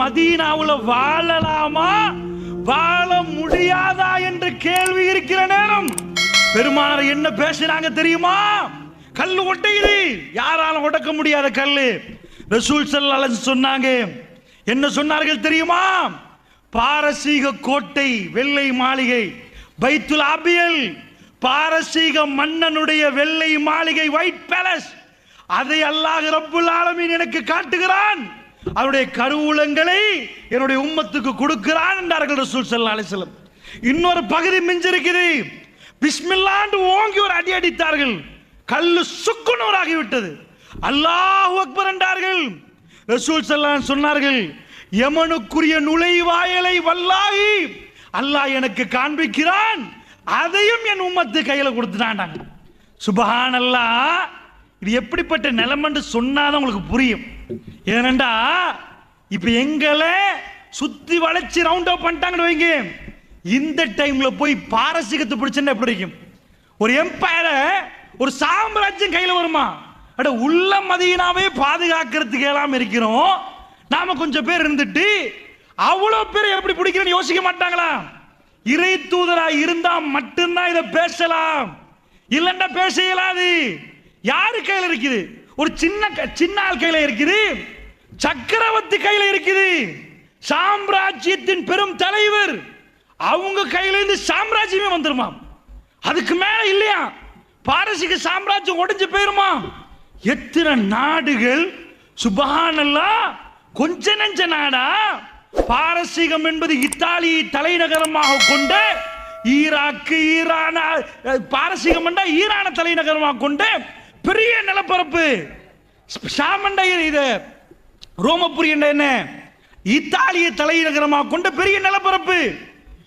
மதீனாவுல வாழலாமா? வாழ முடியாதா என்று கேள்வி இருக்கிற நேரம் பெருமானார் என்ன பேசுறாங்க தெரியுமா? கல் ஒட்டையுது யாராலும் உடக்க முடியாத கல்லு. ரசூல் ஸல்லல்லாஹு சொன்னாங்க. என்ன சொன்னார்கள் தெரியுமா? பாரசீக கோட்டை வெள்ளை மாளிகை பைத்துல் ஆபியல் பாரசீக மன்னனுடைய வெள்ளை மாளிகை ஒயிட் பேலஸ் அதை அல்லாஹ் ரப்புல் ஆலமீன் எனக்கு காட்டுகிறான். அவருடைய கருவூலங்களை என்னுடைய உம்மத்துக்கு கொடுக்கிறான் என்றார்கள் ரசூல் ஸல்லல்லாஹு அலைஹி இன்னொரு பகுதி மிஞ்சிருக்கிறது பிஸ்மில்லாண்டு ஓங்கி ஒரு அடி அடித்தார்கள். கல்லு சுக்குனூராகிவிட்டது அல்லாஹ் அக்பர் என்றார்கள். ரசூல் ஸல்லல்லாஹு சொன்னார்கள் யமனுக்குரிய நுழைவாயலை வல்லாகி அல்லாஹ் எனக்கு காண்பிக்கிறான். அதையும் என் உம்மத்து கையில கொடுத்துட்டாண்டாங்க சுபஹானல்லாஹ் இது எப்படிப்பட்ட நிலைமைன்னு சொன்னாதான் உங்களுக்கு புரியும். ஏனண்டா இப்ப எங்களை சுத்தி வளைச்சு ரவுண்ட் அப் பண்ணிட்டாங்கன்னு வைங்க. இந்த டைம்ல போய் பாரசீகத்தை பிடிச்சுன்னா எப்படி இருக்கும் ஒரு எம்பையர ஒரு சாம்ராஜ்யம் கையில வருமா? அட உள்ள மதியனாவே பாதுகாக்கிறதுக்கு எல்லாம் இருக்கிறோம். நாம கொஞ்சம் பேர் இருந்துட்டு அவ்வளவு பேர் எப்படி பிடிக்கிறேன்னு யோசிக்க மாட்டாங்களா? இறை தூதரா இருந்தா மட்டும்தான் இதை பேசலாம். இல்லைன்னா பேச இயலாது. யாரு கையில் இருக்குது? ஒரு சின்ன க- சின்ன ஆள் கையில் இருக்குது. சக்கரவர்த்தி கையில் இருக்குது. சாம்ராஜ்யத்தின் பெரும் தலைவர். அவங்க கையில இருந்து சாம்ராஜ்யமே வந்துருமா? அதுக்கு மேல இல்லையா? பாரசீக சாம்ராஜ்யம் உடைஞ்சு போயிருமா? எத்தனை நாடுகள்? சுபஹானல்லா கொஞ்ச நெஞ்ச நாடா? பாரசீகம் என்பது இத்தாலியை தலைநகரமாக கொண்ட ஈராக்கு ஈரான பாரசீகம் என்றால் ஈரான தலைநகரமாக கொண்ட பெரிய நிலப்பரப்பு. சாமண்டை இது. ரோமபுரி என்ற என்ன? இத்தாலிய தலைநகரமாக கொண்ட பெரிய நிலப்பரப்பு.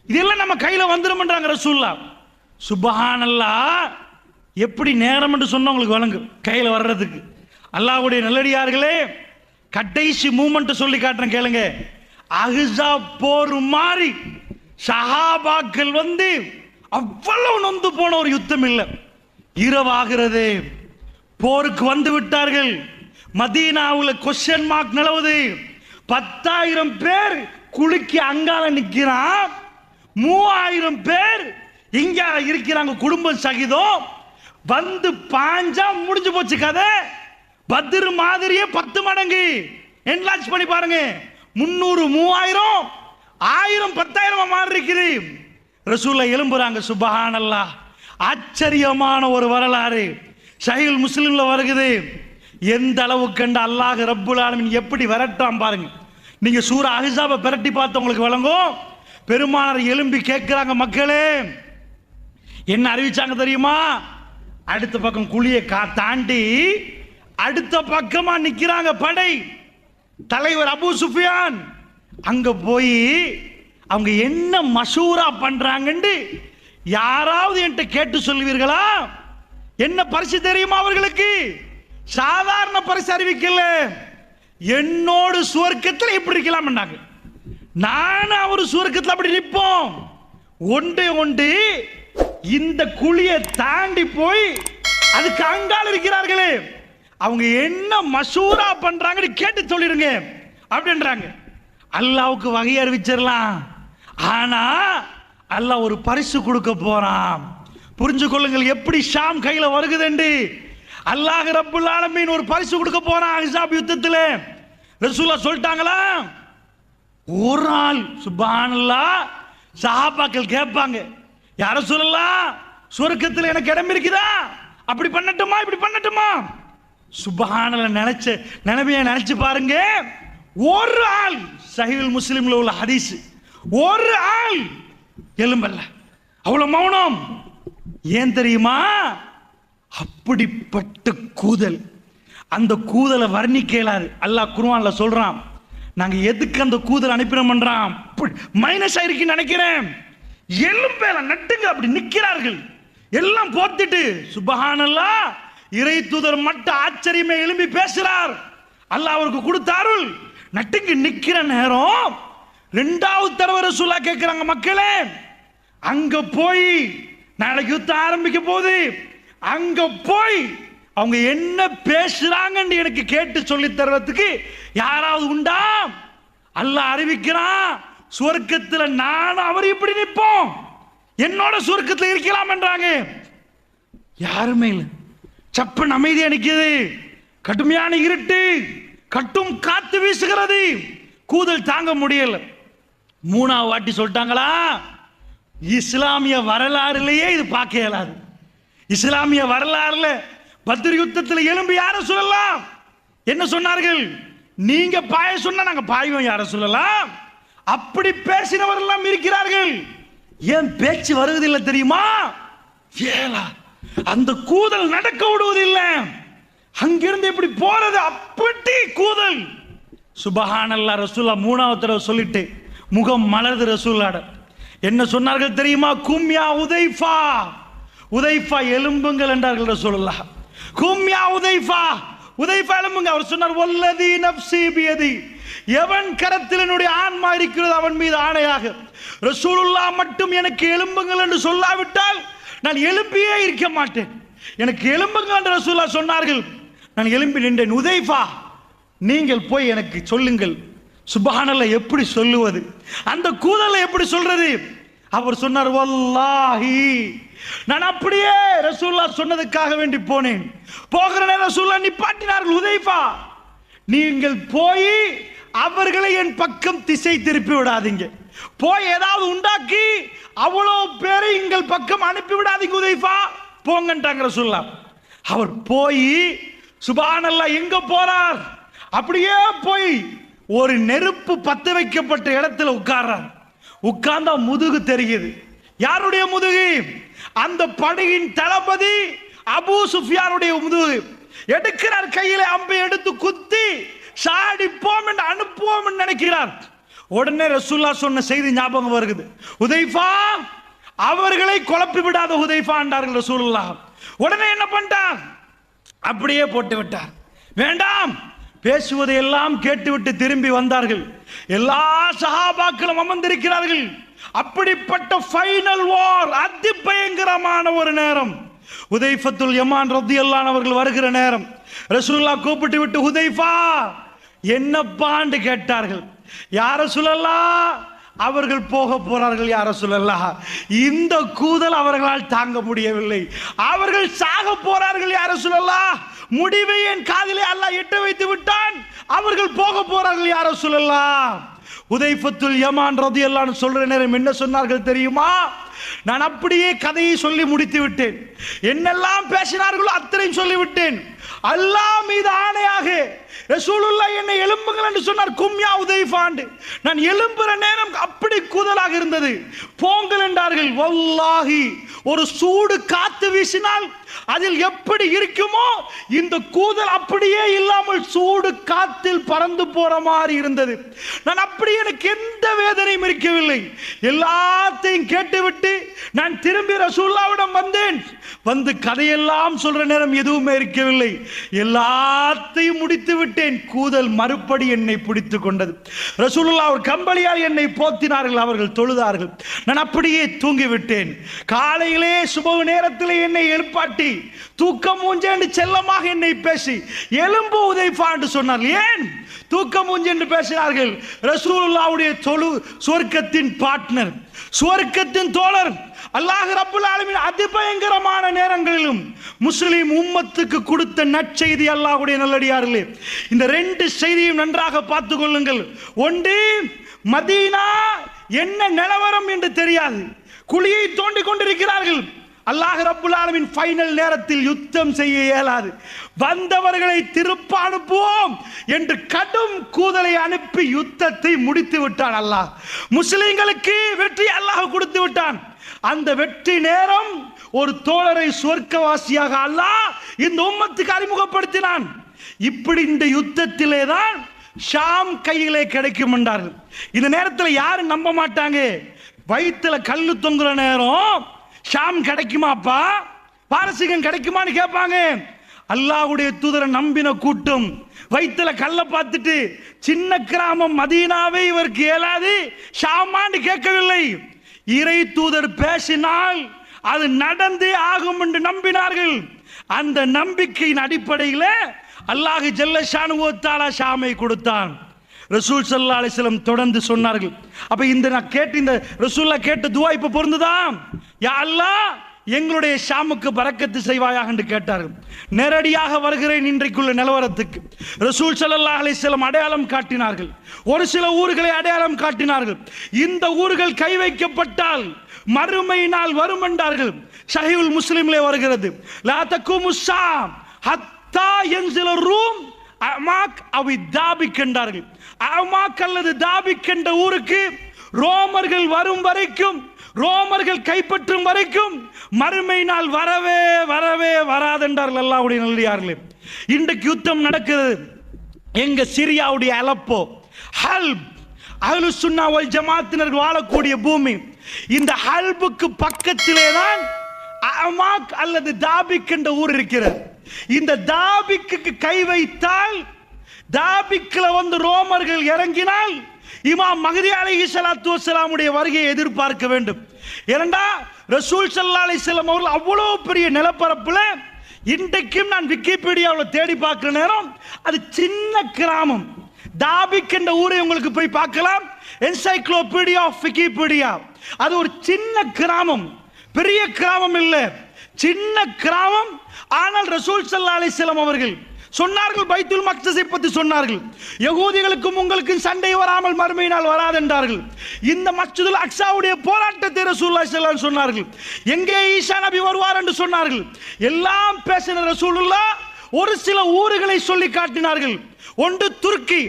இதெல்லாம் நம்ம கையில் வந்துடும்ன்றாங்க ரசூல்லா. சுபஹானல்லா எப்படி நேரம் என்று சொன்னால் உங்களுக்கு வழங்கும் கையில் வர்றதுக்கு. அல்லாவுடைய நல்லடியார்களே கடைசி மூமெண்ட் சொல்லி காட்டுறேன் கேளுங்க. அஹ்ஸா போர் மாதிரி சஹாபாக்கள் வந்து அவ்வளவு நொந்து போன ஒரு யுத்தம் இல்லை. இரவாகிறது. போருக்கு வந்து விட்டார்கள். மதீனாவில் கொஸ்டின் மார்க் நிலவுது. பத்தாயிரம் பேர் குலுக்கி அங்கால நிற்கிறான் மூவாயிரம் பேர் இங்க இருக்கிறாங்க குடும்பம் சகிதம் வந்து பாஞ்சா முடிஞ்சு போச்சு கதை. பத்திர மாதிரியே பத்து மடங்கு. என்லார்ஜ் பண்ணி பாருங்க. முன்னூறு மூவாயிரம் ஆயிரம் பத்தாயிரம் மாறி இருக்குது. ரசூல்ல எழும்புறாங்க சுபஹானல்லா ஆச்சரியமான ஒரு வரலாறு. சஹீல் முஸ்லீமில் வருகுது. எந்த அளவு கண்டு அல்லாஹ் ரப்புல் ஆலமின் எப்படி விரட்டான் பாருங்க. நீங்க சூர அஹிசாபை பிரட்டி பார்த்து உங்களுக்கு வழங்கும் பெருமானார் எலும்பி கேட்கிறாங்க மக்களே. என்ன அறிவிச்சாங்க தெரியுமா? அடுத்த பக்கம் குழியை கா தாண்டி அடுத்த பக்கமா நிக்கிறாங்க படை. தலைவர் அபு சுஃபியான். அங்க போய் அவங்க என்ன மசூரா பண்றாங்கன்னு யாராவது என்கிட்ட கேட்டு சொல்லுவீர்களா என்ன பரிசு தெரியுமா அவர்களுக்கு? சாதாரண பரிசு அறிவிக்கல என்னோடு சுவர்க்கத்தில் இப்படி இருக்கலாம்னாங்க. நானும் அவர் சுவர்க்கத்தில் அப்படி நிற்போம் ஒன்று ஒன்று இந்த குழியை தாண்டி போய் அதுக்கு அங்கால் இருக்கிறார்களே. அவங்க என்ன மசூரா பண்றாங்கன்னு கேட்டு சொல்லிடுங்க. அப்படின்றாங்க. அல்லாவுக்கு வகை அறிவிச்சிடலாம். ஆனா அல்லாஹ் ஒரு பரிசு கொடுக்க போறான். புரிஞ்சு கொள்ளுங்கள் எப்படி ஷாம் கையில் வருகுதுண்டு அல்லாஹ் ரப்புல் ஆலமீன் ஒரு பரிசு கொடுக்க போறான் ஹிசாப் யுத்தத்தில். ரசூலா சொல்லிட்டாங்களா? ஒரு ஆள் சுபானல்லா சஹாபாக்கள் கேட்பாங்க யார சொல்லலாம் சுவர்க்கத்தில் எனக்கு இடம் இருக்குதா? அப்படி பண்ணட்டுமா? இப்படி பண்ணட்டுமா? சுபஹானல நினைச்ச நிலைமைய நினைச்சு பாருங்க. ஒரு ஆள் சஹீல் முஸ்லீம்ல உள்ள ஹதீஸ். ஒரு ஆள் எலும்பல்ல. அவ்வளவு மௌனம். ஏன் தெரியுமா? அப்படிப்பட்ட கூதல். அந்த கூதலை வர்ணிக்க இயலாது அல்லாஹ் குருவான்ல சொல்றான் நாங்க எதுக்கு அந்த கூதல் அனுப்பினோம்ன்றான் மைனஸ் ஆயிருக்கு நினைக்கிறேன். எலும்பேல நட்டுங்க அப்படி நிக்கிறார்கள். எல்லாம் போத்திட்டு சுபஹானல்லா இறை தூதர் மட்டும் ஆச்சரியமே எழும்பி பேசுறார். அல்லாஹ் அவருக்கு கொடுத்தாருள். நட்டுங்க நிக்கிற நேரம். ரெண்டாவது தடவை ரசூலா கேட்கிறாங்க மக்களே அங்க போய் நாளைக்கு யுத்தம் ஆரம்பிக்க போது அங்க போய் அவங்க என்ன பேசுறாங்கன்னு எனக்கு கேட்டு சொல்லி தர்றதுக்கு யாராவது உண்டா? அல்ல அறிவிக்கிறான் சுவர்க்கத்தில் நானும் அவர் இப்படி நிற்போம். என்னோட சுவர்க்கத்தில் இருக்கலாம் என்றாங்க. யாருமே இல்லை. சப்பன் அமைதியா நிக்குது. கடுமையான இருட்டு. கட்டும் காத்து வீசுகிறது. கூதல் தாங்க முடியல. மூணாவது வாட்டி சொல்லிட்டாங்களா? இஸ்லாமிய வரலாறுலேயே இது பார்க்க இயலாது. இஸ்லாமிய வரலாறுல பத்திரி யுத்தத்தில் எலும்பு யார சொல்லலாம்? என்ன சொன்னார்கள்? நீங்க பாய சொன்னா நாங்க பாய்வோம் யார சொல்லலாம்? அப்படி பேசினவர் எல்லாம் இருக்கிறார்கள். ஏன் பேச்சு வருவதில்லை தெரியுமா? ஏலா அந்த கூதல் நடக்க விடுவதில்லை. அங்கிருந்து இப்படி போறது அப்படி கூதல். சுபஹானல்லா ரசூல்லா மூணாவது தடவை சொல்லிட்டு முகம் மலர்து ரசூல்லாட என்ன சொன்னார்கள் தெரியுமா? கும்யா உதைஃபா. உதைஃபா எலும்புங்கள் என்றார்கள் ரசூலுல்லா கும்யா உதைஃபா. உதைஃபா எலும்புங்க. அவர் சொன்னார் வல்லதி நப்சி பியதி. எவன் கரத்தில் என்னுடைய ஆன்மா இருக்கிறது அவன் மீது ஆணையாக. ரசூலுல்லா மட்டும் எனக்கு எலும்புங்கள் என்று சொல்லாவிட்டால் நான் எலும்பியே இருக்க மாட்டேன். எனக்கு எலும்புங்கள் என்று ரசூல்லா சொன்னார்கள். நான் எலும்பி நின்றேன். உதைஃபா நீங்கள் போய் எனக்கு சொல்லுங்கள். சுபஹானல்ல எப்படி சொல்லுவது? அந்த கூதலை எப்படி சொல்றது? அவர் சொன்னார் வல்லாஹி நான் அப்படியே ரசூல்லா சொன்னதுக்காக வேண்டி போனேன். போகிற நேரம் ரசூல்லா நிப்பாட்டினார்கள் உதைஃபா நீங்கள் போய் அவர்களை என் பக்கம் திசை திருப்பி விடாதீங்க. போய் ஏதாவது உண்டாக்கி அவ்வளோ பேரை எங்கள் பக்கம் அனுப்பி விடாதீங்க உதைஃபா போங்கன்றாங்க ரசூல்லா அவர் போய் சுபானல்லா எங்க போறார்? அப்படியே போய் ஒரு நெருப்பு பத்த வைக்கப்பட்ட இடத்துல உட்கார்றார். உட்கார்ந்தா முதுகு தெரியுது. யாருடைய முதுகு? அந்த படையின் தளபதி அபு சுஃபியானுடைய முதுகு. எடுக்கிறார் கையில அம்பை எடுத்து குத்தி சாடிப்போம் என்று அனுப்புவோம் என்று நினைக்கிறார். உடனே ரசூல்லா சொன்ன செய்தி ஞாபகம் வருகிறது உதைஃபா அவர்களை குழப்பி விடாத உதைஃபா என்றார்கள் ரசூல்லா உடனே என்ன பண்ணிட்டார்? அப்படியே போட்டு விட்டார். வேண்டாம் பேசுவதை எல்லாம் கேட்டுவிட்டு திரும்பி வந்தார்கள். எல்லா சகாபாக்களும் அமர்ந்திருக்கிறார்கள். அப்படிப்பட்ட ஃபைனல் வார் அதி பயங்கரமான ஒரு நேரம். உதைஃபத்துல் யமான் ரத்தியல்லான் அவர்கள் வருகிற நேரம். ரசூல்லா கூப்பிட்டு விட்டு உதைஃபா என்னப்பான்னு கேட்டார்கள். யார சொல்லலாம் அவர்கள் போக போறார்கள் யார சொல்லலாம் இந்த கூதல் அவர்களால் தாங்க முடியவில்லை. அவர்கள் சாக போறார்கள் யார சொல்லலாம் முடிவை என் காதிலே அல்லாஹ் எட்ட வைத்து விட்டான். அவர்கள் போக போறார்கள் யார சொல்லலாம் உதய்பத்துல் யமான் ரதி எல்லாம் சொல்ற நேரம் என்ன சொன்னார்கள் தெரியுமா? நான் அப்படியே கதையை சொல்லி முடித்து விட்டேன். என்னெல்லாம் பேசினார்களோ அத்தனையும் சொல்லிவிட்டேன் அல்லாஹ் மீது ஆணையாக ரசூலுல்லா என்னை எலும்புங்கள் என்று சொன்னார். கும்யா உதைஃபாண்டு நான் எலும்புற நேரம் அப்படி கூதலாக இருந்தது. போங்கள் என்றார்கள். வல்லாகி ஒரு சூடு காத்து வீசினால் அதில் எப்படி இருக்குமோ இந்த கூதல் அப்படியே இல்லாமல் சூடு காத்தில் பறந்து போற மாதிரி இருந்தது. நான் அப்படி எனக்கு எந்த வேதனையும் இருக்கவில்லை. எல்லாத்தையும் கேட்டுவிட்டு நான் திரும்பி ரசூல்லாவிடம் வந்தேன். வந்து கதையெல்லாம் சொல்ற நேரம் எதுவுமே இருக்கவில்லை. எல்லாத்தையும் முடித்து விட்டேன். கூதல் மறுபடி என்னை பிடித்து கொண்டது. ரசூலுல்லா ஒரு கம்பளியால் என்னை போத்தினார்கள். அவர்கள் தொழுதார்கள். நான் அப்படியே தூங்கிவிட்டேன். காலையிலே சுப நேரத்திலே என்னை எழுப்பாட்டி தூக்கம் மூஞ்சேண்டு செல்லமாக என்னை பேசி எலும்பு உதைப்பா என்று சொன்னார். ஏன்? தூக்கம் மூஞ்சி என்று பேசினார்கள். ரசூலுல்லாவுடைய தொழு சுவர்க்கத்தின் பார்ட்னர் சுவர்க்கத்தின் தோழர். அல்லாஹ் ரப்புல் ஆலமின் அதிபயங்கரமான நேரங்களிலும் முஸ்லிம் உம்மத்துக்கு கொடுத்த நற்செய்தி அல்லாஹுடைய நல்லடியார்களே. இந்த ரெண்டு செய்தியும் நன்றாக பார்த்து கொள்ளுங்கள். ஒன்று மதீனா என்ன நிலவரம் என்று தெரியாது. குழியை தோண்டி கொண்டிருக்கிறார்கள். அல்லாஹ் ரபுல்லாலமின் ஃபைனல் நேரத்தில் யுத்தம் செய்ய இயலாது. வந்தவர்களை திருப்ப அனுப்புவோம் என்று கடும் கூதலை அனுப்பி யுத்தத்தை முடித்து விட்டான் அல்லாஹ். முஸ்லிம்களுக்கு வெற்றி அல்லாஹ் கொடுத்து விட்டான். அந்த வெற்றி நேரம் ஒரு தோழரை சொர்க்கவாசியாக அல்லாஹ் இந்த உம்மத்துக்கு அறிமுகப்படுத்தினான். இப்படி இந்த யுத்தத்திலே தான் ஷாம் கையிலே கிடைக்கும் என்றார்கள். இந்த நேரத்தில் யாரும் நம்ப மாட்டாங்க. வயிற்றுல கல்லு தொங்குற நேரம் ஷாம் கிடைக்குமாப்பா? பாரசீகம் கிடைக்குமான்னு கேட்பாங்க. அல்லாஹுடைய தூதரை நம்பின கூட்டம். வயிற்றுல கல்லை பார்த்துட்டு சின்ன கிராமம் மதீனாவே இவருக்கு இயலாது ஷாமான்னு கேட்கவில்லை. இறை தூதர் பேசினால் அது நடந்தே ஆகும் என்று நம்பினார்கள். அந்த நம்பிக்கையின் அடிப்படையில் அல்லாஹ் ஜெல்லஷானு ஓத்தாலா ஷாமை கொடுத்தான். ரசூல் சல்லா அலிஸ்லம் தொடர்ந்து சொன்னார்கள். அப்ப இந்த நான் கேட்டு இந்த ரசூல்லா கேட்ட துவா இப்ப பொருந்துதா யா அல்லா எங்களுடைய ஷாமுக்கு பறக்கத்து செய்வாயாக என்று கேட்டார்கள். நேரடியாக வருகிறேன் இன்றைக்குள்ள நிலவரத்துக்கு. ரசூல் சல்லா அலிஸ்லம் அடையாளம் காட்டினார்கள். ஒரு சில ஊர்களை அடையாளம் காட்டினார்கள். இந்த ஊர்கள் கை வைக்கப்பட்டால் மறுமை நாள் வரும் என்றார்கள். ஷஹீல் முஸ்லிம்லே வருகிறது. லா தக்குமு ஷாம் ஹத்தா யன்சில ரூம் அமாக் அவை தாபிக் என்றார்கள். அமாக் அல்லது தாபிக் என்ற ஊருக்கு ரோமர்கள் வரும் வரைக்கும் ரோமர்கள் கைப்பற்றும் வரைக்கும் மறுமை நாள் வரவே வரவே வராதென்றார்கள் எல்லாவுடைய நல்லியார்களே இன்றைக்கு யுத்தம் நடக்குது எங்க சிரியாவுடைய அலப்போ ஹல்ப் அகலு சுன்னா வல் ஜமாத்தினர்கள் வாழக்கூடிய பூமி இந்த ஹல்புக்கு பக்கத்திலே தான் அமாக் அல்லது தாபிக் என்ற ஊர் இருக்கிறது. இந்த தாபிக்கு கை வைத்தால் தாபிக்கில் வந்து ரோமர்கள் இறங்கினால் இமாம் மகதி அலி ஸலாத்து வஸலாமுடைய வருகையை எதிர்பார்க்க வேண்டும். இரண்டா ரசூல் சல்லா அலி செல்லம் அவர்கள் அவ்வளோ பெரிய நிலப்பரப்பில் இன்றைக்கும் நான் விக்கிபீடியாவில் தேடி பார்க்குற நேரம் அது சின்ன கிராமம். தாபிக் என்ற ஊரை உங்களுக்கு போய் பார்க்கலாம். என்சைக்ளோபீடியா ஆஃப் விக்கிபீடியா அது ஒரு சின்ன கிராமம். பெரிய கிராமம் இல்லை. சின்ன கிராமம் ஆனால் ரசூல் சல்லா அலைஹி அவர்கள் சொன்னார்கள் பைத்துல் மக்தஸை பற்றி சொன்னார்கள். யகூதிகளுக்கும் உங்களுக்கும் சண்டை வராமல் மறுமையினால் வராது என்றார்கள். இந்த மக்சதுல் அக்ஸாவுடைய போராட்டத்தை ரசூல்லா செல்லான் சொன்னார்கள். எங்கே ஈசா நபி வருவார் என்று சொன்னார்கள். எல்லாம் பேசின ரசூலுல்லா ஒரு சில ஊர்களை சொல்லி காட்டினார்கள். ஒன்று துருக்கி.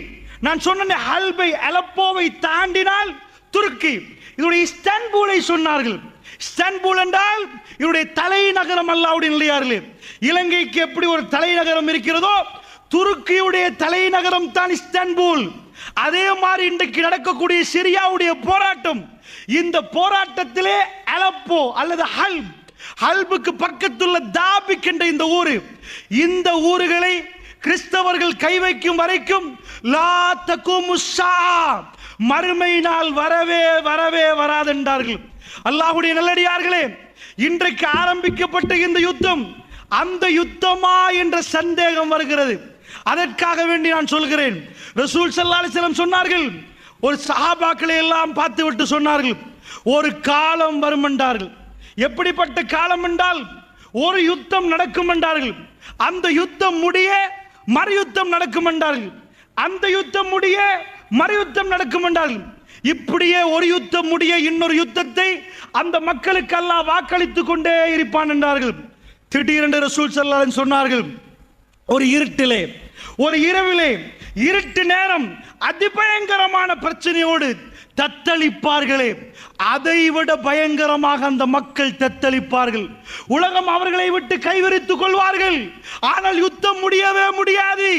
நான் சொன்ன ஹல்பை அலப்போவை தாண்டினால் துருக்கி. இதோட இஸ்தான்பூலை சொன்னார்கள். இஸ்தான்புல் என்றால் இவருடைய தலைநகரம் அல்லாவுடைய நிலையார்களே. இலங்கைக்கு எப்படி ஒரு தலைநகரம் இருக்கிறதோ துருக்கியுடைய தலைநகரம் தான் இஸ்தான்புல் அதே மாதிரி இன்றைக்கு நடக்கக்கூடிய சிரியாவுடைய போராட்டம். இந்த போராட்டத்திலே அலப்போ அல்லது ஹல்ப் ஹல்புக்கு பக்கத்துள்ள தாபிக் என்ற இந்த ஊர். இந்த ஊர்களை கிறிஸ்தவர்கள் கை வைக்கும் வரைக்கும் லா தகுமு மறுமை நாள் வரவே வரவே வராதென்றார்கள் அல்லாஹ்வுடைய நல்லடியார்களே இன்றைக்கு ஆரம்பிக்கப்பட்ட இந்த யுத்தம் அந்த யுத்தமா என்ற சந்தேகம் வருகிறது. அதற்காக வேண்டி நான் சொல்கிறேன். ரசூல் ஸல்லல்லாஹு சொன்னார்கள் ஒரு சஹாபாக்களை எல்லாம் பார்த்து விட்டு சொன்னார்கள் ஒரு காலம் வரும் என்றார்கள். எப்படிப்பட்ட காலம் என்றால் ஒரு யுத்தம் நடக்கும் என்றார்கள். அந்த யுத்தம் முடிய மறு யுத்தம் நடக்கும் என்றார்கள். அந்த யுத்தம் முடிய மறு யுத்தம் நடக்கும் என்றார்கள். இப்படியே ஒரு யுத்தம் முடிய இன்னொரு யுத்தத்தை அந்த மக்களுக்கு அல்லாஹ் வாக்களித்துக் கொண்டே இருப்பான் என்றார்கள். திடீரென்று ரசூல் ஸல்லல்லாஹு சொன்னார்கள் ஒரு இருட்டிலே ஒரு இரவிலே இருட்டு நேரம் அதிபயங்கரமான பிரச்சனையோடு தத்தளிப்பார்களே. அதைவிட பயங்கரமாக அந்த மக்கள் தத்தளிப்பார்கள். உலகம் அவர்களை விட்டு கைவிரித்துக் கொள்வார்கள். ஆனால் யுத்தம் முடியவே முடியாது.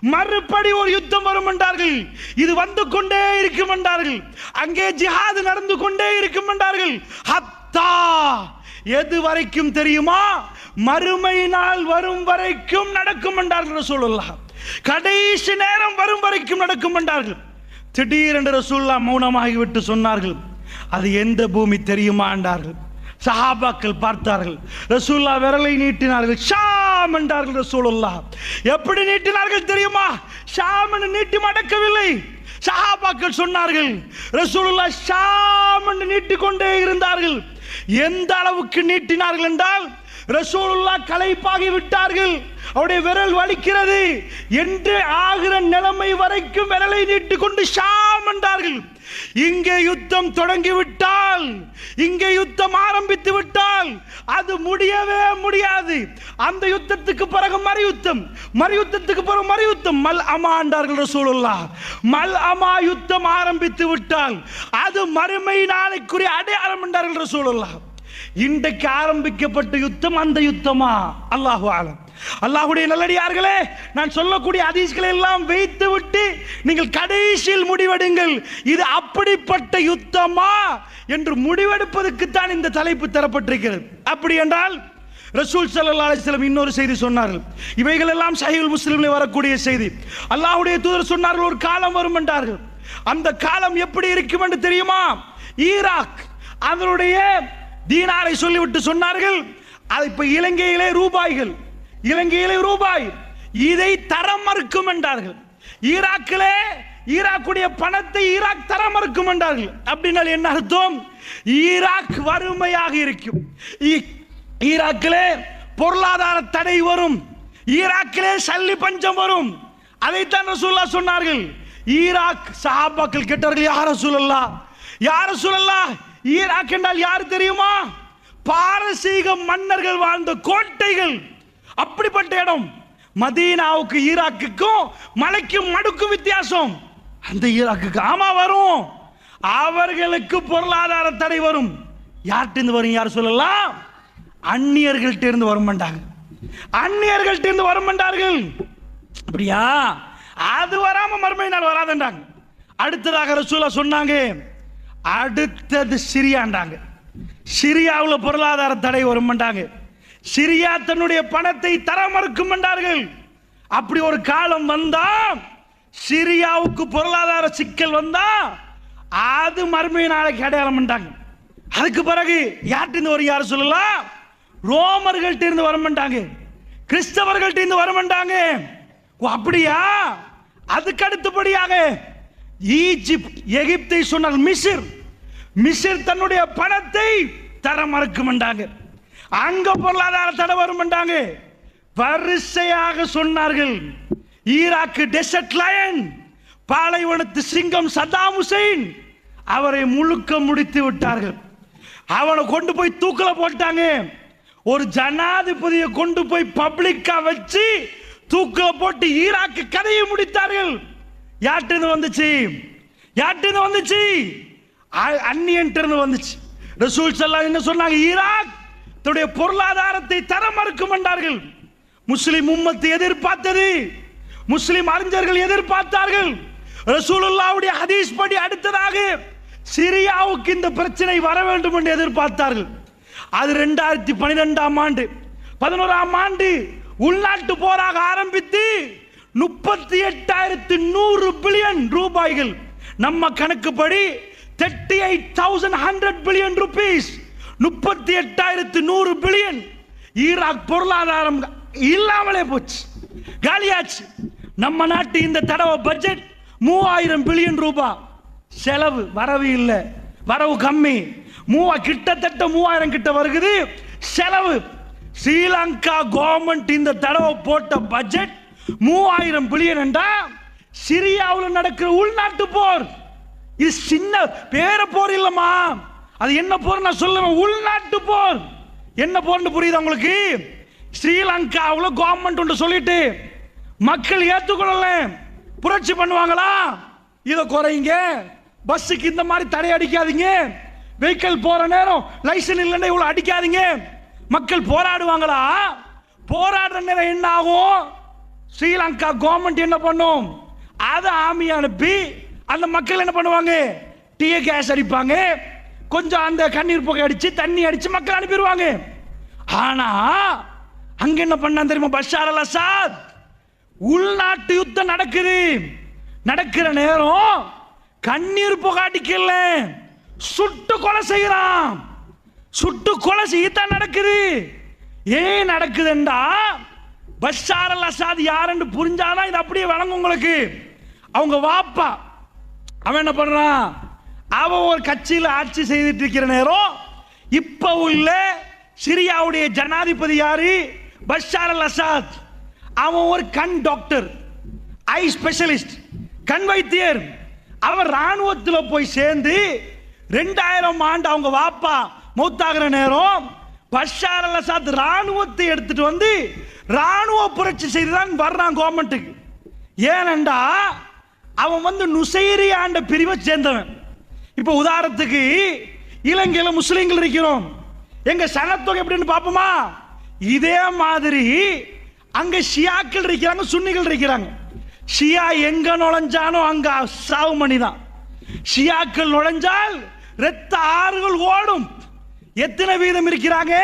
மறுபடி ஒரு யுத்தம் வரும் என்றார்கள். இது வந்து கொண்டே இருக்கும் என்றார்கள். அங்கே ஜிஹாது நடந்து கொண்டே இருக்கும் என்றார்கள். ஹத்தா! எது வரைக்கும் தெரியுமா? மறுமை நாள் வரும் வரைக்கும் நடக்கும் என்றார்கள் சொல்லலாம் கடைசி நேரம் வரும் வரைக்கும் நடக்கும் என்றார்கள். திடீரென்று ரசூல்லா மௌனமாகி விட்டு சொன்னார்கள். அது எந்த பூமி தெரியுமா என்றார்கள். சஹாபாக்கள் பார்த்தார்கள். ரசூல்லா விரலை நீட்டினார்கள். ஷாம் என்றார்கள் ரசூலுல்லாஹ். எப்படி நீட்டினார்கள் தெரியுமா? ஷாம் என்று நீட்டி மடக்கவில்லை. சஹாபாக்கள் சொன்னார்கள் ரசூலுல்லா ஷாம் என்று நீட்டிக்கொண்டே இருந்தார்கள். எந்த அளவுக்கு நீட்டினார்கள் என்றால் ரசூலுல்லா களைப்பாகி விட்டார்கள். அவருடைய விரல் வலிக்கிறது. என்று ஆகிற நிலைமை வரைக்கும் விரலை நீட்டிக்கொண்டு ஷாம் என்றார்கள். இங்கே யுத்தம் தொடங்கி விட்டால் இங்கே யுத்தம் ஆரம்பித்து விட்டால் அது முடியவே முடியாது. அந்த யுத்தத்துக்கு பிறகு மறு யுத்தம் மறு யுத்தத்துக்கு பிறகு மறு யுத்தம் மல் அமா என்றார்கள் ரசூலுல்லா மல் அமா யுத்தம் ஆரம்பித்து விட்டால் அது மறுமை நாளைக்குரிய அடையாளம் என்றார்கள் ரசூலுல்லா இன்றைக்கு ஆரம்பிக்கப்பட்ட யுத்தம் அந்த யுத்தமா? அல்லாஹு ஆலம் அல்லாஹுடைய நல்லடியார்களே நான் சொல்லக்கூடிய அதிசயங்களை எல்லாம் வைத்து விட்டு நீங்கள் கடைசியில் முடிவெடுங்கள். இது அப்படிப்பட்ட யுத்தமா என்று முடிவெடுப்பதற்குத்தான் இந்த தலைப்பு தரப்பட்டிருக்கிறது. அப்படி என்றால் ரசூல் சல்லா அலிஸ்லம் இன்னொரு செய்தி சொன்னார்கள். இவைகள் எல்லாம் சஹிவுல் முஸ்லிமில் வரக்கூடிய செய்தி. அல்லாஹுடைய தூதர் சொன்னார்கள் ஒரு காலம் வரும் என்றார்கள். அந்த காலம் எப்படி இருக்கும் என்று தெரியுமா? ஈராக் அதனுடைய தீனாரை சொல்லிவிட்டு சொன்னார்கள் அது இப்ப இலங்கையிலே ரூபாய்கள் இலங்கையிலே ரூபாய். இதை தரம் மறுக்கும் என்றார்கள். ஈராக்கிலே ஈராக்குடைய பணத்தை ஈராக் தர மறுக்கும் என்றார்கள். அப்படின்னால் என்ன அர்த்தம்? ஈராக் வறுமையாக இருக்கும். ஈ- ஈராக்கிலே பொருளாதார தடை வரும். ஈராக்கிலே சல்லி பஞ்சம் வரும். அதைத்தான் ரசூல்லா சொன்னார்கள். ஈராக் சஹாபாக்கள் கேட்டார்கள் யார் ரசூலல்லா யார் ரசூலல்லா ஈராக் என்றால் யார் தெரியுமா? பாரசீக மன்னர்கள் வாழ்ந்த கோட்டைகள். அப்படிப்பட்ட இடம். மதீனாவுக்கு ஈராக்குக்கும் மலைக்கும் மடுக்கும் வித்தியாசம். அந்த ஈராக்குக்கு ஆமா வரும். அவர்களுக்கு பொருளாதார தடை வரும். யார்கிட்ட வரும் யார் சொல்லலாம்? அந்நியர்கள்ட்ட இருந்து வர மாட்டாங்க அந்நியர்கள்ட்ட இருந்து வர மாட்டார்கள் அப்படியா? அது வராம மறுமை நாள் வராதுன்றாங்க. அடுத்ததாக ரசூலா சொன்னாங்க அடுத்தது சிரியாண்டாங்க சிரியாவில் பொருளாதார தடை வரும் மாட்டாங்க சிரியா தன்னுடைய பணத்தை தர மறுக்கும் என்றார்கள் அப்படி ஒரு காலம் வந்தா சிரியாவுக்கு பொருளாதார சிக்கல் வந்தா அது மறுமை நாளைக்கு அடையாளம் பண்ணாங்க அதுக்கு பிறகு யார்கிட்ட ஒரு வரும் யார் சொல்லலாம் ரோமர்கள்ட்ட இருந்து வர மாட்டாங்க கிறிஸ்தவர்கள்ட்ட இருந்து வர மாட்டாங்க ஓ அப்படியா? அதுக்கு அடுத்தபடியாக ஈஜிப்ட் எகிப்தை சொன்னால் மிசிர். மிசிர் தன்னுடைய பணத்தை தர மறுக்குமெண்டாங்க அங்க பொருளாதார தடை வருமெண்டாங்க வரிசையாக சொன்னார்கள். ஈராக்கு டெசர்ட் லயன் பாலைவனத்து சிங்கம் சதாம் ஹுசைன் அவரை முழுக்க முடித்து விட்டார்கள். அவனை கொண்டு போய் தூக்கல போட்டாங்க. ஒரு ஜனாதிபதியை கொண்டு போய் பப்ளிக்கா வச்சு தூக்கல போட்டு ஈராக்கு கதையை முடித்தார்கள். யார்கிட்டருந்து வந்துச்சு? யார்கிட்டருந்து வந்துச்சு? அ- வந்துச்சு. ரசூல் சல்லா என்ன சொன்னாங்க ஈராக் தன்னுடைய பொருளாதாரத்தை தர மறுக்கும் என்றார்கள். முஸ்லிம் உம்மத்து எதிர்பார்த்தது. முஸ்லிம் அறிஞர்கள் எதிர்பார்த்தார்கள். ரசூலுல்லாவுடைய ஹதீஸ் படி அடுத்ததாக சிரியாவுக்கு இந்த பிரச்சனை வர வேண்டும் என்று எதிர்பார்த்தார்கள். அது ரெண்டாயிரத்தி பனிரெண்டாம் ஆண்டு. பதினோராம் ஆண்டு உள்நாட்டு போராக ஆரம்பித்து முப்பத்தி எட்டாயிரத்து நூறு பில்லியன் ரூபாய்கள். நம்ம கணக்குப்படி thirty eight thousand hundred billion rupees முப்பத்தி எட்டாயிரத்து நூறு பில்லியன் ஈராக் பொருளாதாரம் இல்லாமலே போச்சு. காலியாச்சு. நம்ம நாட்டு இந்த தடவை பட்ஜெட் மூவாயிரம் பில்லியன் ரூபாய் செலவு வரவு இல்லை. வரவு கம்மி. மூவா கிட்டத்தட்ட மூவாயிரம் கிட்ட வருகுது. செலவு. ஸ்ரீலங்கா கவர்மெண்ட் இந்த தடவை போட்ட பட்ஜெட் மூவாயிரம் பில்லியன் என்றா சிரியாவில் நடக்கிற உள்நாட்டு போர். இது சின்ன பேர போர் இல்லம்மா. அது என்ன போர் நான் சொல்லுவேன். உள்நாட்டு போர். என்ன போர்னு புரியுது உங்களுக்கு? ஸ்ரீலங்காவில் கவர்மெண்ட் ஒன்று சொல்லிட்டு மக்கள் ஏற்றுக்கொள்ளல புரட்சி பண்ணுவாங்களா? இதை குறைங்க. பஸ்ஸுக்கு இந்த மாதிரி தடை அடிக்காதீங்க. வெஹிக்கிள் போற நேரம் லைசன் இல்லைன்னா இவ்வளோ அடிக்காதீங்க. மக்கள் போராடுவாங்களா? போராடுற நேரம் என்ன ஆகும்? ஸ்ரீலங்கா கவர்மெண்ட் என்ன பண்ணும்? அதை ஆமி அனுப்பி அந்த மக்கள் என்ன பண்ணுவாங்க? டீய கேஸ் அடிப்பாங்க. கொஞ்சம் அந்த கண்ணீர் புகை அடிச்சு தண்ணி அடிச்சு மக்கள் அனுப்பிடுவாங்க. ஆனா அங்க என்ன பண்ண தெரியுமா பஷார் அல் அசாத்? உள்நாட்டு யுத்தம் நடக்குது. நடக்கிற நேரம் கண்ணீர் புகை அடிக்கல சுட்டு கொலை செய்யறான். சுட்டு கொலை செய்யத்தான் நடக்குது. ஏன் நடக்குதுண்டா? பஷார் அல் அசாத் யாருன்னு புரிஞ்சாதான் இது அப்படியே வழங்கும் உங்களுக்கு. அவங்க வாப்பா. அவன் என்ன பண்றான்? அவன் ஒரு கட்சியில் ஆட்சி செய்துட்டு இருக்கிற நேரம் இப்ப உள்ள சிரியாவுடைய ஜனாதிபதி யாரு? Bashar al Assad. அவன் ஒரு கண் டாக்டர் ஐ ஸ்பெஷலிஸ்ட் கண் வைத்தியர். அவன் ராணுவத்தில் போய் சேர்ந்து ரெண்டாயிரம் ஆண்டு அவங்க வாப்பா மௌத்தாகிற நேரம் பஷார் அல்ல சாத் ராணுவத்தை எடுத்துட்டு வந்து ராணுவ புரட்சி செய்துதான் வர்றான் கவர்மெண்ட்டுக்கு ஏனண்டா அவன் வந்து நுசைரி ஆண்ட பிரிவை சேர்ந்தவன். இப்போ உதாரணத்துக்கு இலங்கையில் முஸ்லீம்கள் இருக்கிறோம். எங்க சனத்தொகை எப்படின்னு பார்ப்போமா? இதே மாதிரி அங்க ஷியாக்கள் இருக்கிறாங்க சுன்னிகள் இருக்கிறாங்க. ஷியா எங்க நுழைஞ்சானோ அங்க சாவு மணி தான் ஷியாக்கள் நுழைஞ்சால் ரத்த ஆறுகள் ஓடும். எத்தனை வீதம் இருக்கிறாங்க?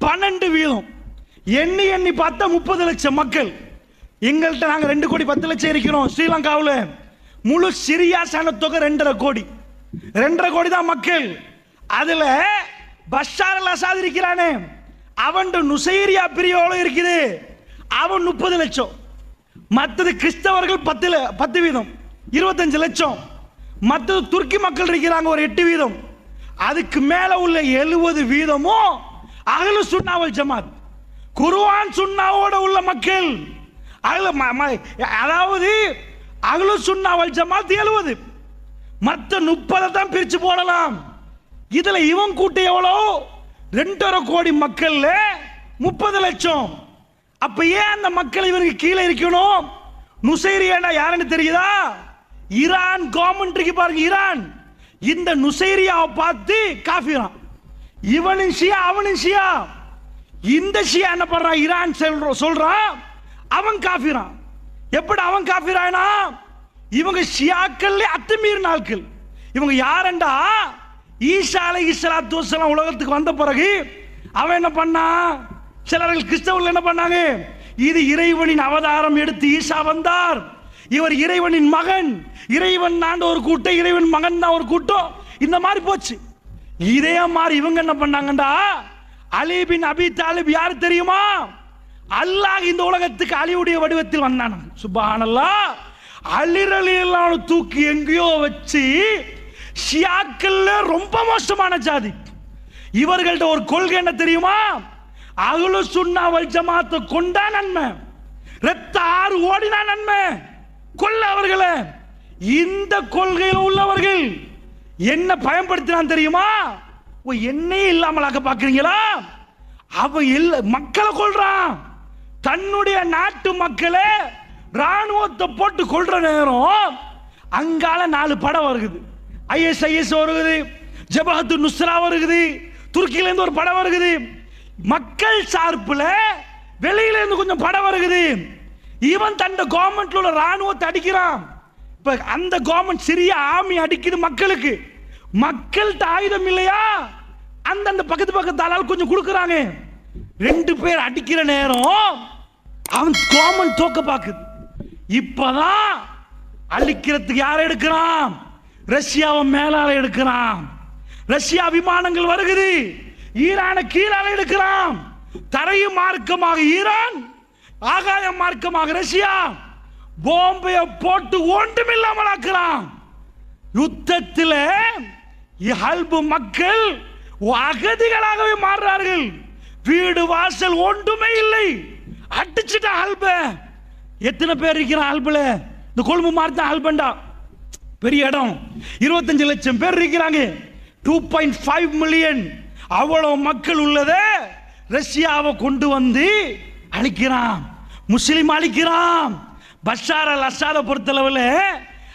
பன்னெண்டு வீதம். எண்ணி எண்ணி பார்த்தா முப்பது லட்சம் மக்கள். எங்கள்கிட்ட நாங்கள் ரெண்டு கோடி பத்து லட்சம் இருக்கிறோம் ஸ்ரீலங்காவில். முழு சிரியா சனத்தொகை ரெண்டரை கோடி. ரெண்டரை கோடி தான் மக்கள். அதுல பஷார் அல் அசாத் இருக்கிறானே. அவன் நுசைரியா பிரியோல இருக்குது? அவன் முப்பது லட்சம். மற்றது கிறிஸ்தவர்கள் பத்து பத்து வீதம். இருபத்தஞ்சு லட்சம். மற்றது துருக்கி மக்கள் இருக்கிறாங்க ஒரு எட்டு வீதம். அதுக்கு மேல உள்ள எழுபது வீதமும் அகலு சுண்ணாவல் ஜமாத். குருவான் சுண்ணாவோட உள்ள மக்கள். அகல ம- ம- அதாவது அகலு சுண்ணாவல் ஜமாத் எழுபது. மற்ற முப்பதை தான் பிரிச்சு போடலாம். இதுல இவன் கூட்டம் எவ்வளோ? ரெண்டரை கோடி மக்கள்ல முப்பது லட்சம். அப்ப ஏன் அந்த மக்கள் இவருக்கு கீழே இருக்கணும்? நுசைரியானா யாருன்னு தெரியுதா? ஈரான் கவர்மெண்ட் பாருங்க ஈரான் இந்த நுசைரியாவை பார்த்து காஃபிரான். இவனும் ஷியா அவனும் ஷியா. இந்த ஷியா என்ன பண்றான் ஈரான் சொல்ற சொல்றான் அவன் காஃபிரான். எப்படி அவன் காஃபிரானா? இவங்க ஷியாக்கள் அத்துமீறின நாட்கள் இவங்க யாரண்டா? ஈசா அலை இஸ்லாத்து வசலாம் உலகத்துக்கு வந்த பிறகு அவன் என்ன பண்ணான் சிலர்கள் கிறிஸ்தவர்கள் என்ன பண்ணாங்க? இது இறைவனின் அவதாரம் எடுத்து ஈசா வந்தார். இவர் இறைவனின் மகன். இறைவன் ஆண்ட ஒரு கூட்டம் இறைவன் மகன் தான் ஒரு கூட்டம். இந்த மாதிரி போச்சு. இதே மாதிரி இவங்க என்ன பண்ணாங்கடா அலிபின் அபி தாலிப் யார் தெரியுமா? அல்லாஹ் இந்த உலகத்துக்கு அலியுடைய வடிவத்தில் வந்தான் சுபானல்லா அலிரலி தூக்கி எங்கேயோ வச்சு ஷியாக்கள்ல ரொம்ப மோசமான ஜாதி. இவர்கள்ட்ட ஒரு கொள்கை என்ன தெரியுமா? அகலு சுண்ணாவல் ஜமாத்தை கொண்டா நன்மை. ரத்த ஆறு ஓடினா நன்மை. கொல்ல அவர்களை. இந்த கொள்கையில் உள்ளவர்கள் என்ன பயன்படுத்தினான் தெரியுமா? ஓ என்னையே இல்லாமலாக்க பார்க்குறீங்களா? அவன் இல்லை மக்களை கொள்றான் தன்னுடைய நாட்டு மக்களை ராணுவத்தை போட்டு கொள்ற நேரம் அங்கால நாலு படம் வருகுது. ஐஎஸ்ஐஎஸ் வருகுது ஜபஹத்து நுஸ்ரா வருகுது துருக்கியில இருந்து ஒரு படம் வருகுது. மக்கள் சார்பில் வெளியில இருந்து கொஞ்சம் படம் வருகுது. ஈவன் தந்த கவர்மெண்ட்ல உள்ள ராணுவத்தை அடிக்கிறான். இப்ப அந்த கவர்மெண்ட் சிறிய ஆமி அடிக்குது மக்களுக்கு. மக்கள்கிட்ட ஆயுதம் இல்லையா? அந்தந்த பக்கத்து பக்கத்து ஆளால் கொஞ்சம் கொடுக்குறாங்க. ரெண்டு பேர் அடிக்கிற நேரம் அவன் கவர்மெண்ட் தோக்க பாக்குது இப்பதான் அழிக்கிறதுக்கு யாரை எடுக்கிறான்? ரஷ்யாவை மேலால எடுக்கிறான். ரஷ்யா விமானங்கள் வருகுது ஈரானை கீழால எடுக்கிறான். தரையும் மார்க்கமாக ஈரான் ஆகாய மார்க்கமாக ரஷ்யா போம்பைய போட்டு ஒன்றுமில்லாமல் ஆக்குறான். யுத்தத்தில் அல்பு மக்கள் அகதிகளாகவே மாறுறார்கள். வீடு வாசல் ஒன்றுமே இல்லை. அடிச்சுட்டா அல்ப எத்தனை பேர் இருக்கிறான் அல்பில் இந்த கொழும்பு மார்த்த அல்பண்டா பெரிய இடம். இருபத்தஞ்சு லட்சம் பேர் இருக்கிறாங்க. டூ பாயிண்ட் ஃபைவ் மில்லியன் அவ்வளவு மக்கள் உள்ளதை ரஷ்யாவை கொண்டு வந்து அழிக்கிறான். முஸ்லீம் அழிக்கிறான். பஷார் அல் அசாத பொறுத்தளவில்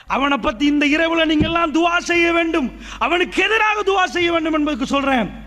அவனை பத்தி இந்த இரவுல நீங்க எல்லாம் துவா செய்ய வேண்டும். அவனுக்கு எதிராக துவா செய்ய வேண்டும் என்பதுக்கு சொல்றேன்.